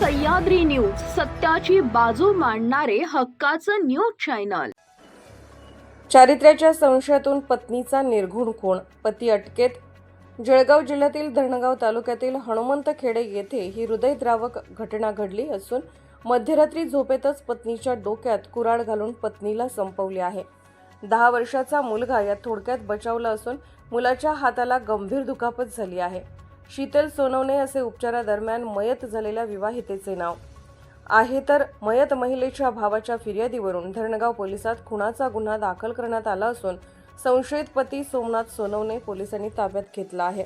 Sahyadri news सत्याची बाजू मांडणारे हक्काचं न्यूज चॅनल. चारित्र्याच्या संशयातून पत्नीचा निर्घुण खून पती अटकेत. जळगाव जिल्ह्यातील धरणगाव तालुक्यातील हनुमंतखेडे येथे ही हृदयद्रावक घटना घडली असून मध्यरात्री झोपेतच पत्नीच्या डोक्यात कुराड घालून पत्नीला संपवली आहे. दहा वर्षाचा मुलगा यात थोडक्यात बचावला असून मुलाच्या हाताला गंभीर दुखापत झाली आहे. शीतल सोनवणे असे उपचारादरम्यान मयत झालेल्या विवाहितेचे नाव. आहे तर मयत महिलेच्या भावाच्या फिर्यादीवरून धरणगाव पोलिसात खुनाचा गुन्हा दाखल करण्यात आला असून संशयित पती सोमनाथ सोनवणे पोलिसांनी ताब्यात घेतला आहे.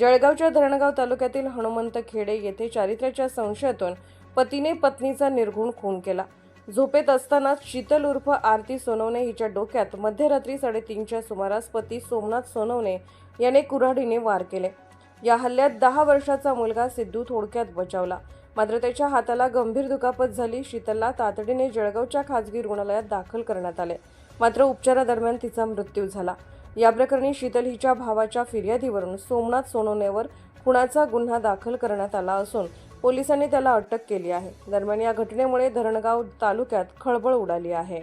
जळगावच्या धरणगाव तालुक्यातील हनुमंत खेडे येथे चारित्र्याच्या संशयातून पतीने पत्नीचा निर्घुण खून केला. झोपेत असतानाच शीतल उर्फ आरती सोनवणे हिच्या डोक्यात मध्यरात्री साडेतीनच्या सुमारास पती सोमनाथ सोनवणे याने कुऱ्हाडीने वार केले. या हल्ल्यात दहा वर्षाचा मुलगा सिद्धू थोडक्यात बचावला. मात्र त्याच्या हाताला गंभीर दुखापत झाली. शीतलला तातडीने जळगावच्या खाजगी रुग्णालयात दाखल करण्यात आले. मात्र उपचारादरम्यान तिचा मृत्यू झाला. या प्रकरणी शीतल हिच्या भावाच्या फिर्यादीवरून सोमनाथ सोनवणेवर खुणाचा गुन्हा दाखल करण्यात आला असून पोलिसांनी त्याला अटक केली आहे. दरम्यान या घटनेमुळे धरणगाव तालुक्यात खळबळ उडाली आहे.